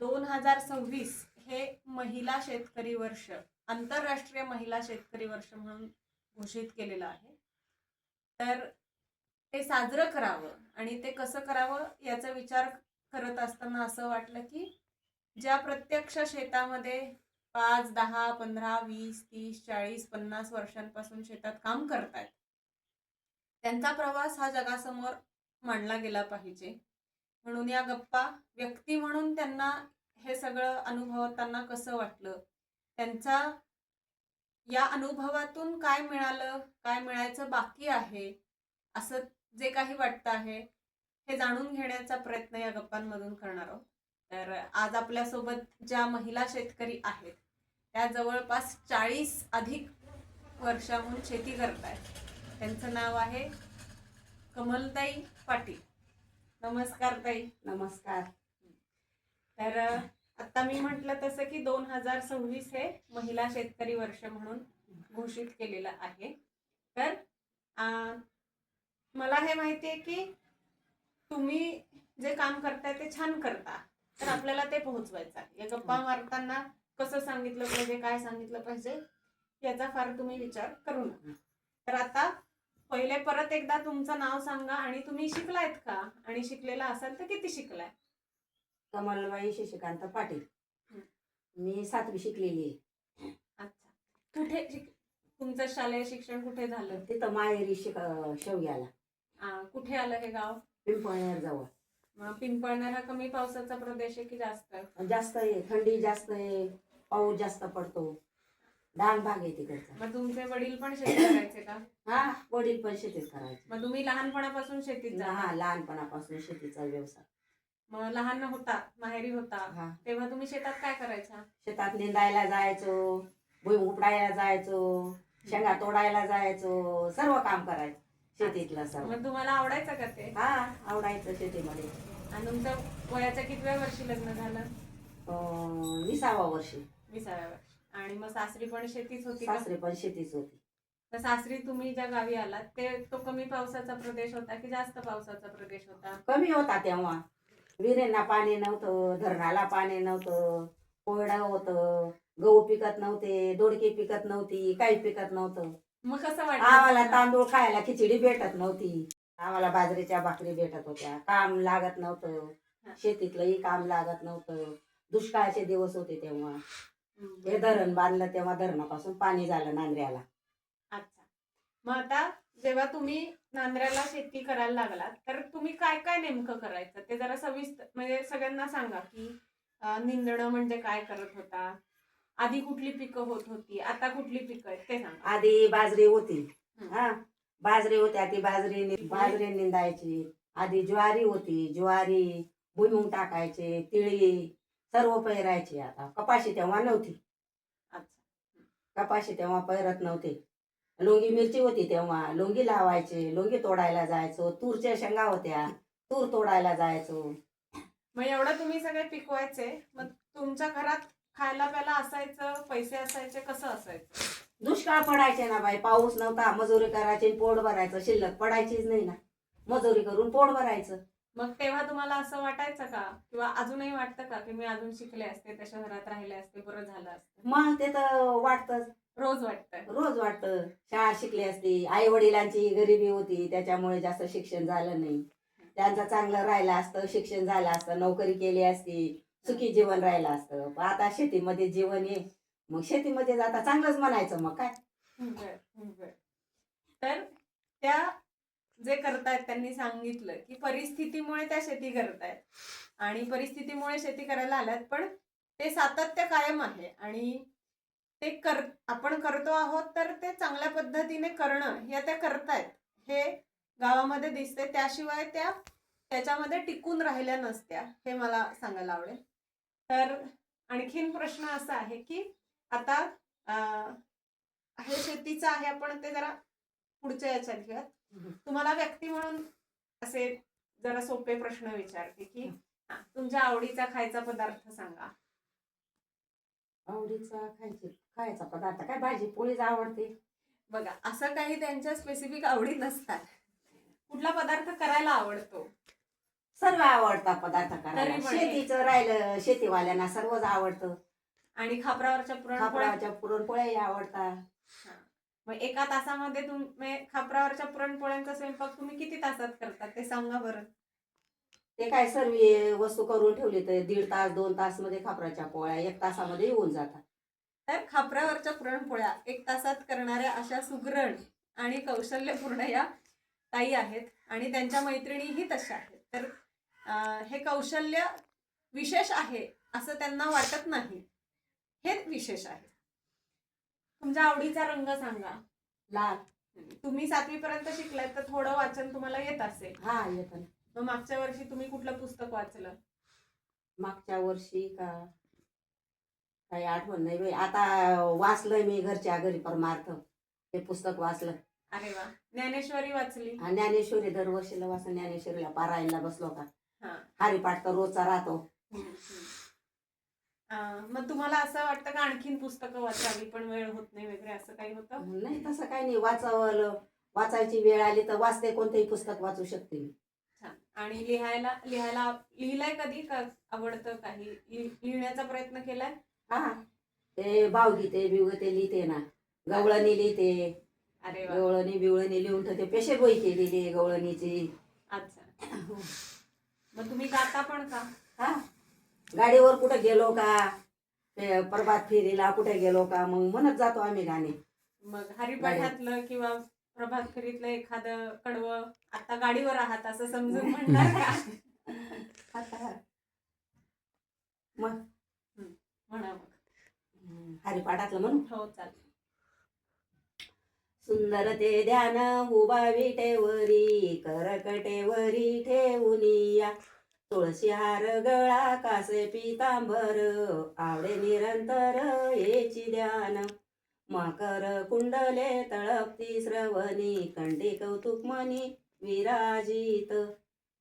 दोन हजार सव्वीस हे महिला शेतकरी वर्ष आंतरराष्ट्रीय महिला शेतकरी वर्ष म्हणून घोषित केलेलं आहे. तर ते साजरं करावं आणि ते कसं करावं याचा विचार करत असताना असं वाटलं की ज्या प्रत्यक्ष शेतामध्ये पाच दहा पंधरा वीस तीस चाळीस पन्नास वर्षांपासून शेतात काम करतायत त्यांचा प्रवास हा जगासमोर मांडला गेला पाहिजे. म्हणून या गप्पा व्यक्ती म्हणून त्यांना हे सगळं अनुभवताना कसं वाटलं? त्यांचा या अनुभवातून काय मिळालं? काय मिळायचं बाकी आहे? असं जे काही वाटतं आहे हे जाणून घेण्याचा प्रयत्न या गप्पांमधून करणार आहोत. तर आज आपल्यासोबत ज्या महिला शेतकरी आहेत त्या जवळपास चाळीस अधिक वर्षाहून शेती करतायत. त्यांचं नाव आहे कमलताई पाटील. नमस्कार ताई. नमस्कार. तर आता मी म्हटलं तसं की दोन हजार सव्वीस हे महिला शेतकरी वर्ष म्हणून घोषित केलेलं आहे. तर अ, मला हे माहिती आहे की तुम्ही जे काम करताय ते छान करता. तर आपल्याला ते पोहोचवायचं आहे. या गप्पा मारताना कसं सांगितलं पाहिजे काय सांगितलं पाहिजे याचा फार तुम्ही विचार करू नका. तर आता पहिले परत एकदा तुमचं नाव सांगा आणि तुम्ही शिकलायत का? आणि शिकलेला असाल तर किती शिकलाय? कमलबाई शशिकांत पाटील. हं. मी सातवी शिकलेली आहे. अच्छा. कुठे शिक- तुमचं शालेय शिक्षण कुठे झालं? तिथं माहेरी शिक शेवग्याला. आ, कुठे आलं हे गाव? पिंपळनेर जवळ. मग पिंपळनेर हा कमी पावसाचा प्रदेश आहे की जास्त आहे? जास्त आहे. थंडी जास्त आहे. पाऊस जास्त पडतो. डाळ भाग आहे तिकडचा. मग तुमचे वडील पण शेती करायचे का? हा वडील पण शेतीच करायचे. मग तुम्ही लहानपणापासून शेतीत जा हा लहानपणापासून शेतीचा व्यवसाय. मग लहान होता माहेरी होता हा. तेव्हा तुम्ही शेतात काय करायचा? शेतात निंदायला जायचो भुईमुग उपडायला जायचो शेंगा तोडायला जायचो सर्व काम करायचं शेतीतलं सर्व. मग तुम्हाला आवडायचं का ते? हा आवडायचं शेतीमध्ये. आणि तुमच्या वयाच्या कितव्या वर्षी लग्न झालं? अं, विसावा वर्षी. विसाव्या वर्षी. आणि मग सासरी पण शेतीच होती का? सासरे पण शेतीच होती. तर सासरी तुम्ही ज्या गावी आलात ते तो कमी पावसाचा प्रदेश होता की जास्त पावसाचा प्रदेश होता? कमी होता तेव्हा. विहिरींना पाणी नव्हतं धरणाला पाणी नव्हतं कोरडं होतं गहू पिकत नव्हते दोडकी पिकत नव्हती काही पिकत नव्हतं. मग कसं आम्हाला वाटलं तांदूळ खायला खिचडी भेटत नव्हती. आम्हाला बाजरीच्या भाकरी भेटत होत्या. काम लागत नव्हतं. शेतीतलंही काम लागत नव्हतं. दुष्काळाचे दिवस होते तेव्हा. हे. धरण बांधलं तेव्हा धरणापासून पाणी झालं नांदऱ्याला अच्छा. मग आता जेव्हा तुम्ही नांद्र्याला शेती करायला लागलात तर तुम्ही काय काय नेमकं करायचं? ते जरा सविस्तर म्हणजे सगळ्यांना सांगा की निंदणं म्हणजे काय करत होता? आधी कुठली पिकं होत होती? आता कुठली पिकं आहेत? ते सांगा. आधी बाजरी होती. हा. बाजरी होती आधी बाजरी नि- बाजरी निंदायची. आधी ज्वारी होती ज्वारी भुईमुग टाकायचे तिळी सर्व पेरायची आता. कपाशी तेव्हा नव्हती. कपाशी तेव्हा पेरत नव्हते. लोंगी मिरची होती तेव्हा. लोंगी लावायचे लोंगी तोडायला जायचो. तूरच्या शेंगा होत्या. तूर तोडायला जायचो. मग एवढं तुम्ही सगळे पिकवायचे. मग तुमच्या घरात खायला प्यायला असायचं पैसे असायचे कसं असायचं? दुष्काळ पडायचे ना बाई. पाऊस नव्हता. मजुरी करायची पोट भरायचं. शिल्लक पडायचीच नाही ना. मजुरी करून पोट भरायचं. मग तेव्हा तुम्हाला असं वाटायचं का? किंवा अजूनही वाटतं का की मी अजून शिकले असते त्या शहरात राहिले असते बरं झालं असतं? मग ते तर वाटतंच रोज वाटतंय रोज वाटतं. शाळा शिकली असती आई वडिलांची गरिबी होती त्याच्यामुळे जास्त शिक्षण झालं नाही. त्यांचं चांगलं राहिलं असतं शिक्षण झालं असतं नोकरी केली असती सुखी जीवन राहिलं असतं. पण आता शेतीमध्ये जीवन आहे मग शेतीमध्ये जाता चांगलंच म्हणायचं मग काय. तर त्या जे करतायत त्यांनी सांगितलं की परिस्थितीमुळे त्या शेती करतायत. आणि परिस्थितीमुळे शेती करायला आल्यात पण ते सातत्य कायम आहे आणि ते कर आपण करतो आहोत तर ते चांगल्या पद्धतीने करणं या त्या करतायत हे गावामध्ये दिसते त्याशिवाय त्या त्याच्यामध्ये टिकून राहिल्या नसत्या हे मला सांगायला आवडेल. तर आणखीन प्रश्न असा आहे की आता हे शेतीचं आहे आपण ते जरा पुढच्या याच्यात घेऊयात. तुम्हाला व्यक्ती म्हणून असे जरा सोपे प्रश्न विचारते की तुमच्या आवडीचा खायचा पदार्थ सांगा. आवडीचा खायची खायचा पदार्थ काय भाजी पोळीच आवडते? बघा असं काही त्यांच्या स्पेसिफिक आवडी नसतात. कुठला पदार्थ करायला आवडतो? सर्व आवडतात पदार्थ करायला. हे- शेतीचं राहिलं शेतीवाल्यांना सर्वच आवडतं. आणि खापरावरच्या पुरणपोळ्या? खापराच्या पुरणपोळ्याही आवडतात. मग एका तासामध्ये तुम्ही खापरावरच्या पुरणपोळ्यांचा स्वयंपाक तुम्ही किती तासात करता ते सांगा बरं. ते काय सर्व वस्तू करून ठेवली तर दीड तास दोन तासमध्ये खापराच्या पोळ्या एक तासामध्ये येऊन जातात. तर खापरावरच्या पुरणपोळ्या एक तासात करणाऱ्या अशा सुगरण आणि कौशल्यपूर्ण या ताई आहेत आणि त्यांच्या मैत्रिणीही तशा आहेत. तर हे कौशल्य विशेष आहे असं त्यांना वाटत नाही. हे विशेष आहे. तुमच्या आवडीचा रंग सांगा. लाल. तुम्ही सातवी पर्यंत शिकलात तर थोडं वाचन तुम्हाला येत असेल. हा येत मग मागच्या वर्षी तुम्ही कुठलं पुस्तक वाचलं? मागच्या वर्षी का? काही आठवण नाही बाई. आता वाचलंय मी घरच्या घरी परमार्थ. हे पुस्तक वाचलं. अरे वा. ज्ञानेश्वरी वाचली. आणि ज्ञानेश्वरी दरवर्षीला वाचन. ज्ञानेश्वरीला पारायणला बसलो का हा. हरिपाठ तर रोजचा राहतो. मग तुम्हाला असं वाटतं का आणखीन पुस्तकं वाचावी पण वेळ होत नाही वगैरे असं काही होतं? नाही तसं काही नाही. वाचावं वाचायची वेळ आली तर वाचते कोणतेही पुस्तक वाचू शकते आणि लिहायला लिहायला लिहिलंय कधी? का आवडतं काही? लिहिण्याचा प्रयत्न केलाय? हा. ते भावगीते बिवगीते लिहिते ना. गवळणी लिहिते. अरे गवळणी बिवळणी लिहून ठेवते. पेशे बोई केलेली गवळणीची. अच्छा. मग तुम्ही गाता पण का? हा. गाडीवर कुठे गेलो का? प्रभात फेरीला कुठे गेलो का? मग म्हणत जातो आम्ही गाणे. मग हरिपाठातलं किंवा प्रभात फेरीतलं एखादं कडवं आता गाडीवर आहात असं समजून म्हणणार का? आता. मग? म्हणा मग. हम्म, हरिपाठातलं म्हणू? हो चालेल. सुंदर ते ध्यान उभा विटेवरी करकटेवरी ठेवूनिया तुळशी हार गळा कासे पितांबर आवडे निरंतर येची ध्यान. मकर कुंडले तळपती श्रवणी कंडी कौतुक मनी विराजित.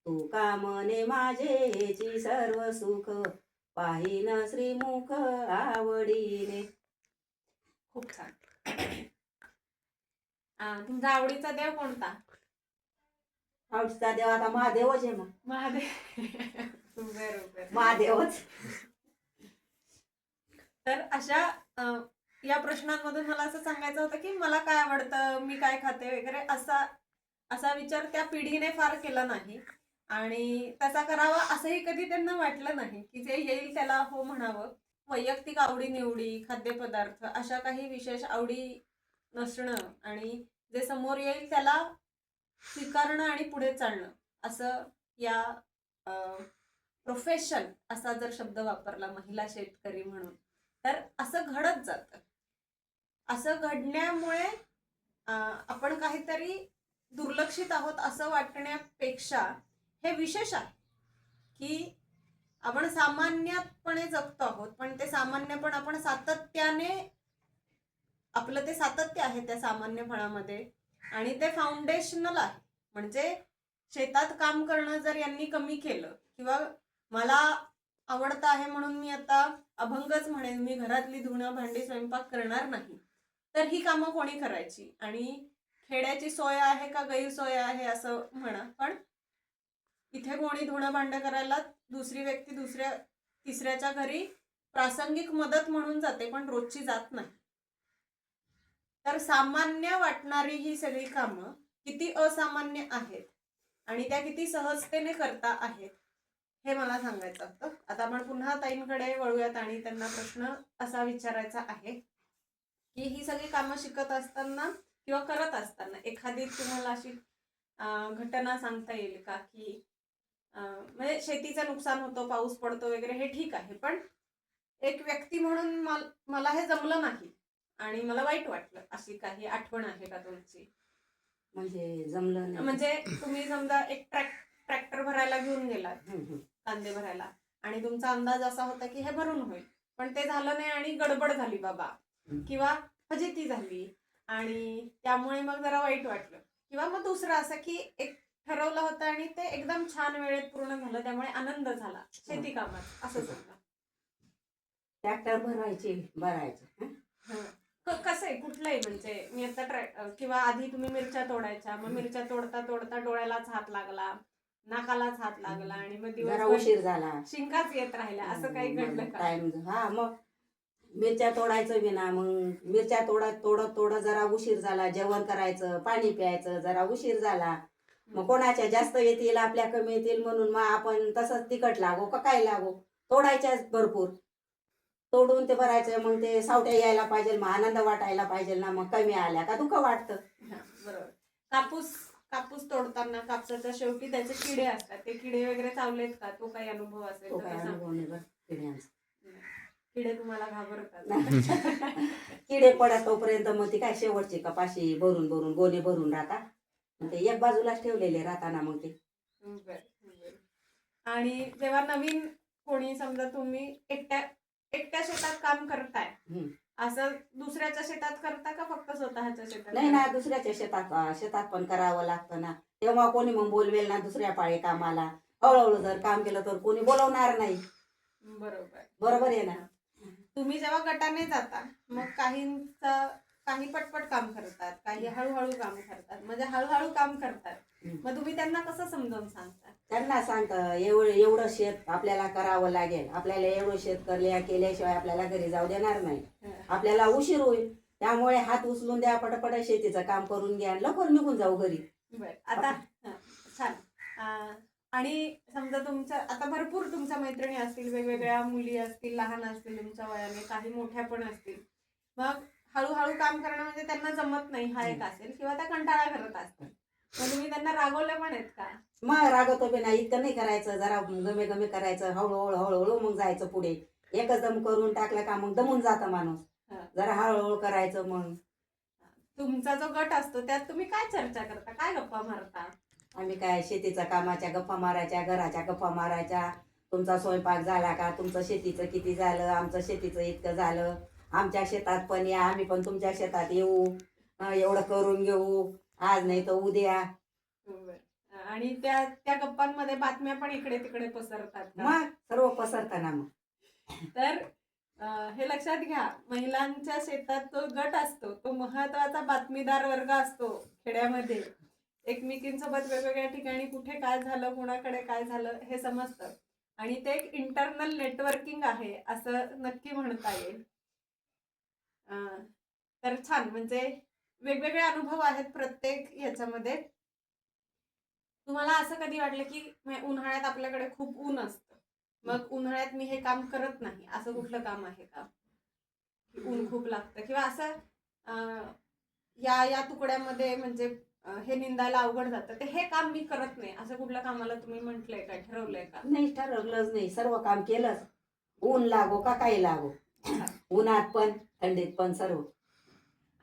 तू कामने माझे हेची सर्व सुख पाहिन श्रीमुख आवडीने. खूप छान. तुमचा आवडीचा देव कोणता? आवडीचा देव आता महादेवच आहे मग. महादेव. बरोबर. महादेवच. तर अशा अं, या प्रश्नांमधून मला असं सांगायचं होतं की मला काय आवडतं मी काय खाते वगैरे असा असा विचार त्या पिढीने फार केला नाही. आणि तसा करावा असंही कधी त्यांना वाटलं नाही की जे येईल त्याला हो म्हणावं. वैयक्तिक आवडी निवडी खाद्यपदार्थ अशा काही विशेष आवडी नसणं आणि जे समोर येईल त्याला स्वीकारणं आणि पुढे चालणं असं या प्रोफेशन असा जर शब्द वापरला महिला शेतकरी म्हणून तर असं घडत जातं. असं घडण्यामुळे आपण काहीतरी दुर्लक्षित आहोत असं वाटण्यापेक्षा हे विशेष आहे. की आपण सामान्यपणे जगतो आहोत पण ते सामान्यपण आपण सातत्याने आपलं ते सातत्य आहे त्या सामान्यपणामध्ये आणि ते फाउंडेशनल आहे. म्हणजे शेतात काम करणं जर यांनी कमी केलं किंवा मला आवडतं आहे म्हणून मी आता अभंगच म्हणेन मी घरातली धुणं भांडी स्वयंपाक करणार नाही तर ही कामं कोणी करायची? आणि खेड्याची सोय आहे का गैरसोय आहे असं म्हणा. पण इथे कोणी धुणं भांडं करायला दुसरी व्यक्ती दुसऱ्या तिसऱ्याच्या घरी प्रासंगिक मदत म्हणून जाते पण रोजची जात नाही. तर सामान्य वाटणारी ही सगळी कामं किती असामान्य आहेत आणि त्या किती सहजतेने करता आहेत हे मला सांगायचं होतं. आता आपण पुन्हा ताईंकडे वळूयात आणि त्यांना प्रश्न असा विचारायचा आहे की ही सगळी कामं शिकत असताना किंवा करत असताना एखादी तुम्हाला अशी घटना सांगता येईल का की म्हणजे शेतीचं नुकसान होतं पाऊस पडतो वगैरे हे ठीक आहे पण एक व्यक्ती म्हणून मला हे जमलं नाही. आणि मला वाईट वाटलं. अशी काही आठवण आहे का तुमची? म्हणजे जमलं नाही. म्हणजे तुम्ही समजा एक ट्रॅक ट्रॅक्टर भरायला घेऊन गेलात हम्म. कांदे भरायला. आणि तुमचा अंदाज असा होता की हे भरून होईल. पण ते झालं नाही आणि गडबड झाली बाबा. किंवा फजिती झाली. आणि त्यामुळे मग जरा वाईट वाटलं. किंवा मग दुसरं असं की एक ठरवलं होतं आणि ते एकदम छान वेळेत पूर्ण झालं. त्यामुळे आनंद झाला. शेती कामात. असं समजा ट्रॅक्टर भरायचे भरायचे हं? हं. कसं आहे कुठलंही म्हणजे मी आता ट्रॅ अं, किंवा आधी तुम्ही मिरच्या तोडायच्या मग मिरच्या तोडता तोडता डोळ्यालाच हात लागला नाकालाच हात लागला आणि मग जरा दिवस उशीर झाला. शिंकाच येत राहिल्या असं काही घडलं का? टाइम हा मग मिरच्या तोडायचं विना मग मिरच्या तोडत तोडत तोडत जरा उशीर झाला जेवण करायचं पाणी प्यायचं जरा उशीर झाला. मग कोणाच्या जास्त येतील आपल्या कमी येतील म्हणून मग आपण तसंच तिखट लागो का काय लागो? तोडायच्याच भरपूर. तोडून ते भरायचं मग ते सावट्या यायला पाहिजे मग आनंद वाटायला पाहिजे ना मग कमी आल्या का दुःख वाटतं. बरोबर. कापूस कापूस तोडताना कापसाच्या शेवटी त्याचे किडे असतात. ते किडे वगैरे चावलेत का? तो काही अनुभव असेल तो काय. अनुभव नाही. किडे तुम्हाला घाबरतात. किडे पडत तोपर्यंत मग ती काय शेवटची कपाशी भरून भरून गोणे भरून राहता मग ते एक बाजूलाच ठेवलेले राहताना मग ते. बरं, बरं. आणि जेव्हा नवीन कोणी समजा तुम्ही एकट्या एकट्या शेतात काम करताय. हम्म. असं दुसऱ्याच्या शेतात करता का फक्त स्वतःच्या शेतात? नाही ना दुसऱ्याच्या शेतात अं, शेतात पण करावं लागतं ना. तेव्हा कोणी मग बोलवेल ना दुसऱ्या पाळी कामाला. हळूहळू जर काम केलं तर कोणी बोलवणार नाही. बरोबर. बरोबर आहे ना? तुम्ही जेव्हा गटाने जाता मग काहींचा काही पटपट काम करतात काही हळूहळू काम करतात. म्हणजे हळूहळू काम करतात. मग तुम्ही त्यांना कसं समजावून सांगता? त्यांना सांगतं एवढं एवढं शेत आपल्याला करावं लागेल. आपल्याला एवढं शेत करल्या केल्याशिवाय आपल्याला घरी जाऊ देणार नाही. आपल्याला उशीर होईल. त्यामुळे हात उचलून द्या पटपट शेतीचं काम करून घ्या लवकर निघून जाऊ घरी. आता छान. आणि समजा तुमच्या आता भरपूर तुमच्या मैत्रिणी असतील वेगवेगळ्या मुली असतील लहान असतील तुमच्या वयाने काही मोठ्या पण असतील. मग हळूहळू काम करणं म्हणजे त्यांना जमत नाही हा एक असेल. किंवा त्या कंटाळा करत असतात. मग तुम्ही त्यांना रागवले पण आहेत का? मग रागवतो बी नाही इतकं नाही करायचं जरा गमे गमे करायचं हळूहळू हळूहळू मग जायचं पुढे. एकच दम करून टाकलं का मग दमून जातं माणूस. जरा हळूहळू करायचं मग तुमचा जो गट असतो त्यात तुम्ही काय चर्चा करता? काय गप्पा मारता? आम्ही काय शेतीच्या कामाच्या गप्पा मारायच्या घराच्या गप्पा मारायच्या. तुमचा स्वयंपाक झाला का? तुमचं शेतीचं किती झालं? आमचं शेतीचं इतकं झालं. आमच्या शेतात पण या आम्ही पण तुमच्या शेतात येऊ. एवढं करून घेऊ. आज नाही तर उद्या. आणि त्या त्या गप्पांमध्ये बातम्या पण इकडे तिकडे पसरतात? मग सर्व पसरताना मग. तर हे लक्षात घ्या महिलांच्या शेतात तो गट असतो. तो महत्त्वाचा बातमीदार वर्ग असतो खेड्यामध्ये. एकमेकींसोबत वेगवेगळ्या ठिकाणी कुठे काय झालं कुणाकडे काय झालं हे समजतं. आणि ते एक इंटरनल नेटवर्किंग आहे असं नक्की म्हणता येईल. तर छान. म्हणजे वेगवेगळे अनुभव आहेत प्रत्येक ह्याच्यामध्ये. तुम्हाला असं कधी वाटलं की उन्हाळ्यात आपल्याकडे खूप ऊन असतं. मग उन्हाळ्यात मी हे काम करत नाही. असं कुठलं काम आहे का? की ऊन खूप लागतं. किंवा असं या या तुकड्यामध्ये म्हणजे हे निंदायला अवघड जातं. ते हे काम मी करत नाही. असं कुठल्या कामाला तुम्ही म्हटलंय का? ठरवलंय का? नाही ठरवलंच नाही. सर्व काम केलंच. ऊन लागो का काही लागो? उन्हात पण. थंडीत पण सर्व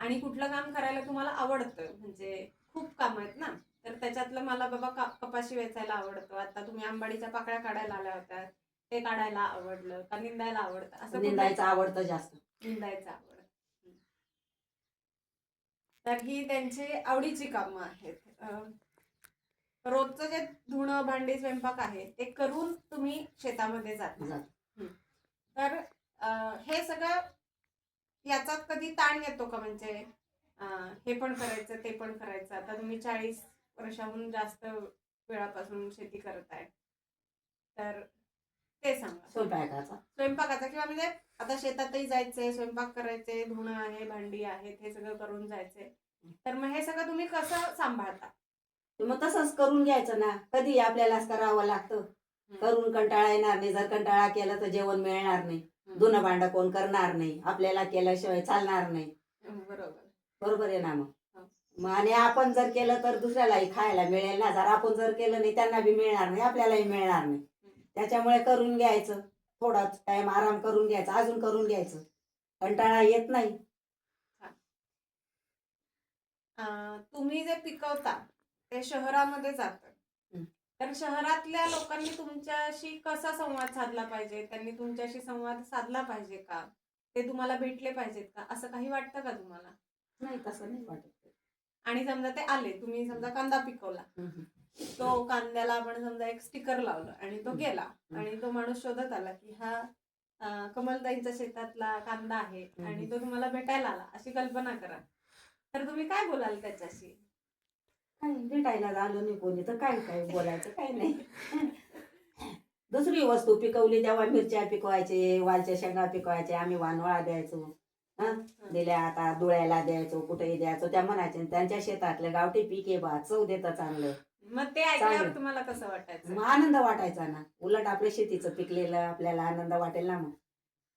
आणि कुठलं काम करायला तुम्हाला आवडतं? म्हणजे खूप काम आहेत ना? तर त्याच्यातलं मला बाबा का कपाशी वेचायला आवडतं. आता तुम्ही आंबाडीच्या पाकळ्या काढायला आल्या होत्या. ते काढायला आवडलं का निंदायला आवडतं? असं निंदायचं आवडतं जास्त. निंदायचं आवड तर ही त्यांची आवडीची कामं आहेत. रोजचं जे धुणं भांडी स्वयंपाक आहे ते करून तुम्ही शेतामध्ये जाता. तर हे सगळं याचा कधी ताण येतो का? म्हणजे हे पण करायचं ते पण करायचं. आता तुम्ही चाळीस वर्षाहून जास्त वेळापासून शेती करताय. तर ते सांगा. स्वयंपाकाचा. स्वयंपाकाचा किंवा म्हणजे आता शेतातही जायचंय स्वयंपाक करायचे धुणं आहे भांडी आहेत हे सगळं करून जायचंय. तर मग हे सगळं तुम्ही कसं सांभाळता? मग तसंच करून घ्यायचं ना. कधी आपल्यालाच करावं लागतं. करून कंटाळा येणार नाही. जर कंटाळा केला तर जेवण मिळणार नाही. धुणं भांडं कोण करणार नाही. आपल्याला केल्याशिवाय चालणार नाही. बरोबर. बरोबर आहे ना. मग? मग आणि आपण जर केलं तर दुसऱ्यालाही खायला मिळेल ना. जर आपण जर केलं नाही त्यांना बी मिळणार नाही आपल्यालाही मिळणार नाही. त्याच्यामुळे करून घ्यायचं. थोडाच टाइम आराम करून घ्यायचा अजून करून घ्यायचं. कंटाळा येत नाही. तुम्ही जे पिकवता ते शहरामध्ये जातं. तर शहरातल्या लोकांनी तुमच्याशी कसा संवाद साधला पाहिजे? त्यांनी तुमच्याशी संवाद साधला पाहिजे का? ते तुम्हाला भेटले पाहिजेत का? असं काही वाटतं का तुम्हाला? नाही तसं नाही वाटत. आणि समजा ते आले तुम्ही समजा कांदा पिकवला. तो कांद्याला आपण समजा एक स्टिकर लावलं आणि तो गेला आणि तो माणूस शोधत आला की हा कमलताईंच्या शेतातला कांदा आहे आणि तो तुम्हाला भेटायला आला अशी कल्पना करा. तर तुम्ही काय बोलाल त्याच्याशी? भेटायला आलो नाही कोणी तर काय काय बोलायचं काय नाही. दुसरी वस्तू पिकवली तेव्हा मिरच्या पिकवायचे वालच्या शेंगा पिकवायचे आम्ही वानवळा द्यायचो. हं? दिल्या आता डोळ्याला द्यायचो कुठेही द्यायचो. त्या म्हणायचे त्यांच्या शेतातलं गावठी पीक बा चव देतं चांगलं. मग ते ऐकल्यावर. तुम्हाला कसं वाटायचं? मग आनंद वाटायचा ना. उलट आपल्या शेतीचं पिकलेलं आपल्याला आनंद वाटेल ना मग.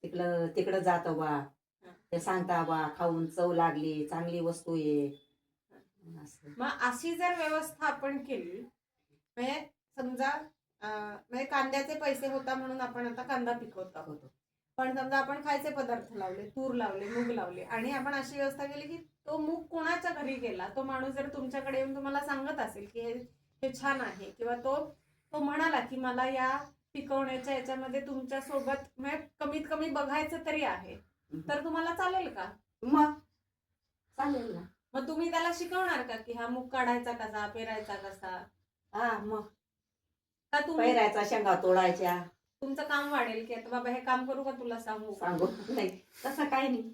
तिकडं तिकडं जातो बा. ते सांगता बा खाऊन चव लागली चांगली वस्तू आहे. मग अशी जर व्यवस्था आपण केली म्हणजे समजा म्हणजे कांद्याचे पैसे होता म्हणून आपण आता कांदा पिकवत आहोत. होतं. पण समजा आपण खायचे पदार्थ लावले तूर लावले मूग लावले आणि आपण अशी व्यवस्था केली की तो मूग कोणाच्या घरी गेला तो माणूस जर तुमच्याकडे येऊन तुम्हाला सांगत असेल की हे हे छान आहे किंवा तो तो म्हणाला की मला या पिकवण्याच्या याच्यामध्ये तुमच्यासोबत म्हणजे कमीत कमी बघायचं तरी आहे. तर तुम्हाला चालेल का? मग? चालेल ना. मग तुम्ही त्याला शिकवणार का की हा मूग काढायचा कसा पेरायचा कसा? हा मग. का तुम्ही पैरायचा शेंगा तोडायच्या. तुमचं काम वाढेल की आता बाबा हे काम करू का तुला सांगू? सांगू? नाही तसं काही नाही.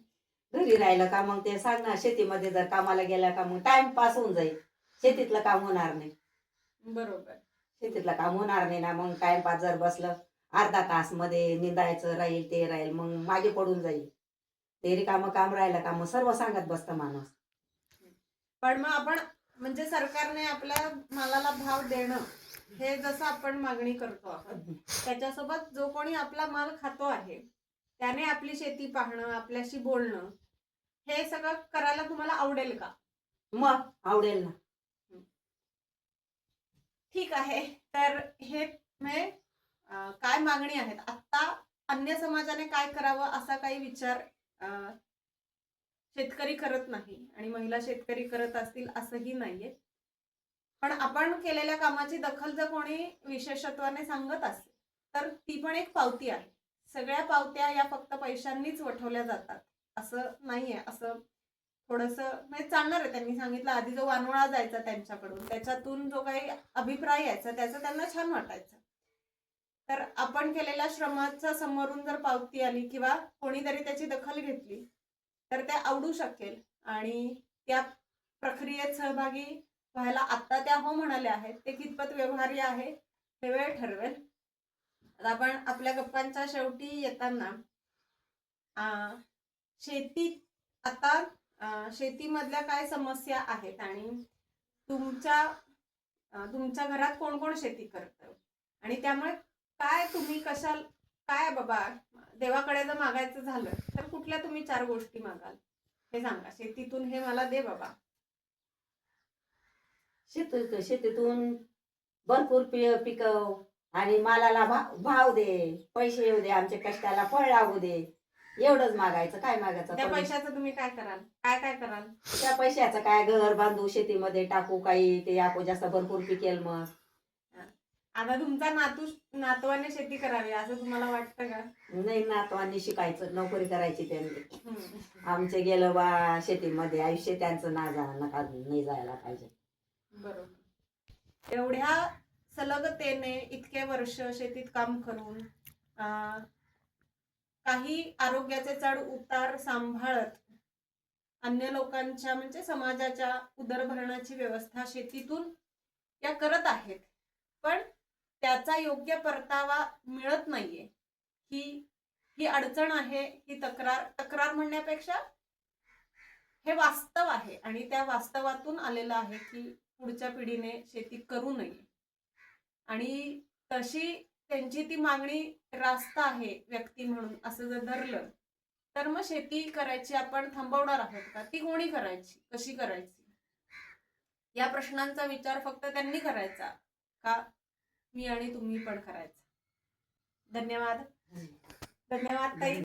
घरी राहिलं का मग ते सांग ना शेतीमध्ये जर कामाला गेला का मग टाइम पास होऊन जाईल. शेतीतलं काम होणार नाही. बरोबर. शेतीतलं काम होणार नाही ना मग टाइमपास जर बसलं अर्धा तासमध्ये निंदायचं राहील ते राहील मग मागे पडून जाईल. ते रिकामं काम राहिलं का मग सर्व सांगत बसतं माणूस. पण मग आपण म्हणजे सरकारने आपल्या मालाला भाव देणं हे जसं आपण मागणी करतो आहोत त्याच्यासोबत जो कोणी आपला माल खातो आहे त्याने आपली शेती पाहणं आपल्याशी बोलणं हे सगळं करायला तुम्हाला आवडेल का? मग आवडेल ना. ठीक आहे तर हे म्हणजे काय मागणी आहेत? आता अन्य समाजाने काय करावं असा काही विचार शेतकरी करत नाही आणि महिला शेतकरी करत असतील असंही नाहीये. पण आपण केलेल्या कामाची दखल जर कोणी विशेषत्वाने सांगत असेल तर ती पण एक पावती आहे. सगळ्या पावत्या या फक्त पैशांनीच वठवल्या जातात. असं नाहीये. असं थोडस म्हणजे चालणार आहे. त्यांनी सांगितलं आधी जो वानोळा जायचा त्यांच्याकडून त्याच्यातून जो काही अभिप्राय यायचा त्याचं त्यांना छान वाटायचं. तर आपण केलेल्या श्रमाचा समोरून जर पावती आली किंवा कोणीतरी त्याची दखल घेतली तर ते आवडू शकेल. आणि त्या प्रक्रियेत सहभागी व्हायला आत्ता त्या हो म्हणाल्या आहेत. ते कितपत व्यवहार्य आहे हे वेळ ठरवेल. आपण आपल्या गप्पांच्या शेवटी येताना शेती आता शेतीमधल्या काय समस्या आहेत आणि तुमच्या तुमच्या घरात कोण कोण शेती करतं? आणि त्यामुळे काय तुम्ही कशाल काय बाबा? देवाकडे जर मागायचं झालं तर कुठल्या तुम्ही चार गोष्टी मागाल? हे सांगा. शेतीतून हे मला दे बाबा. शेती शेतीतून भरपूर पिकव आणि मालाला भाव भाव दे. पैसे येऊ दे आमच्या कष्टाला फळ लागू दे. एवढंच मागायचं. काय मागायचं? त्या पैशाचं तुम्ही काय कराल? काय काय कराल? त्या पैशाचं काय? घर बांधू शेतीमध्ये टाकू काही ते आपण जास्त भरपूर पिकेल मग. आता तुमचा नातू नातवाने शेती करावी असं तुम्हाला वाटतं का? नाही नातवांनी शिकायचं. नोकरी करायची त्यांनी. हम्म. आमचे गेलं बा शेतीमध्ये. आयुष्य त्यांचं ना जा नका नाही जायला पाहिजे. बरोबर. एवढ्या सलगतेने इतके वर्ष शेतीत काम करून अं, काही आरोग्याचे चढ उतार सांभाळत अन्य लोकांच्या म्हणजे समाजाच्या उदरभरणाची व्यवस्था शेतीतून या करत आहेत. पण त्याचा योग्य परतावा मिळत नाहीये. ही ही अडचण आहे ही तक्रार तक्रार म्हणण्यापेक्षा हे वास्तव आहे आणि त्या वास्तवातून आलेलं आहे की पुढच्या पिढीने शेती करू नये. आणि तशी त्यांची ती मागणी रास्त आहे व्यक्ती म्हणून असं जर धरलं तर मग शेती करायची आपण थांबवणार आहोत का? ती कोणी करायची? कशी करायची? या प्रश्नांचा विचार फक्त त्यांनी करायचा का? मी आणि तुम्ही पण करायचं. धन्यवाद. धन्यवाद ताई.